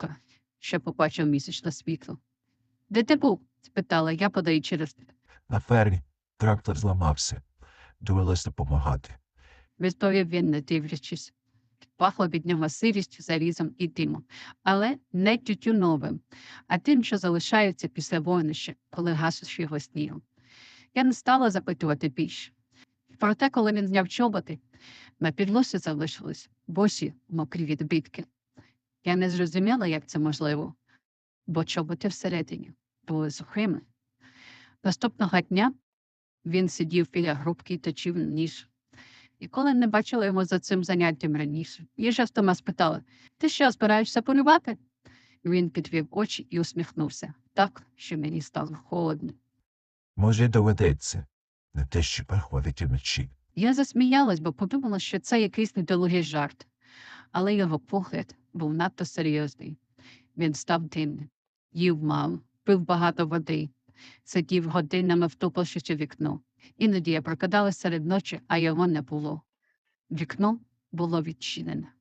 рока, що побачив місячне світло. Де ти був? спитала я, подаючи рецепт. На фермі трактор зламався. Довелось допомагати. відповів він, не дивлячись. Пахло від нього сирістю, залізом і димом, але не тютюновим, а тим, що залишається після вогнища, коли гасиш його снігом. Я не стала запитувати більше. Проте, коли він зняв чоботи, на підлосі залишились босі мокрі відбитки. Я не зрозуміла, як це можливо, бо чоботи всередині були сухими. Наступного дня він сидів біля грубки і точив ніж. Ніколи не бачила його за цим заняттям раніше. Я жестома спитала: Ти що, збираєшся полювати? Він підвів очі і усміхнувся так, що мені стало холодно. Може, доведеться. Не те, що приходить уночі. Я засміялась, бо подумала, що це якийсь недолугий жарт, але його погляд був надто серйозний. Він став тим, їв мав, пив багато води, сидів годинами втупившись у вікно. Іноді я прокидалася серед ночі, а його не було. Вікно було відчинене.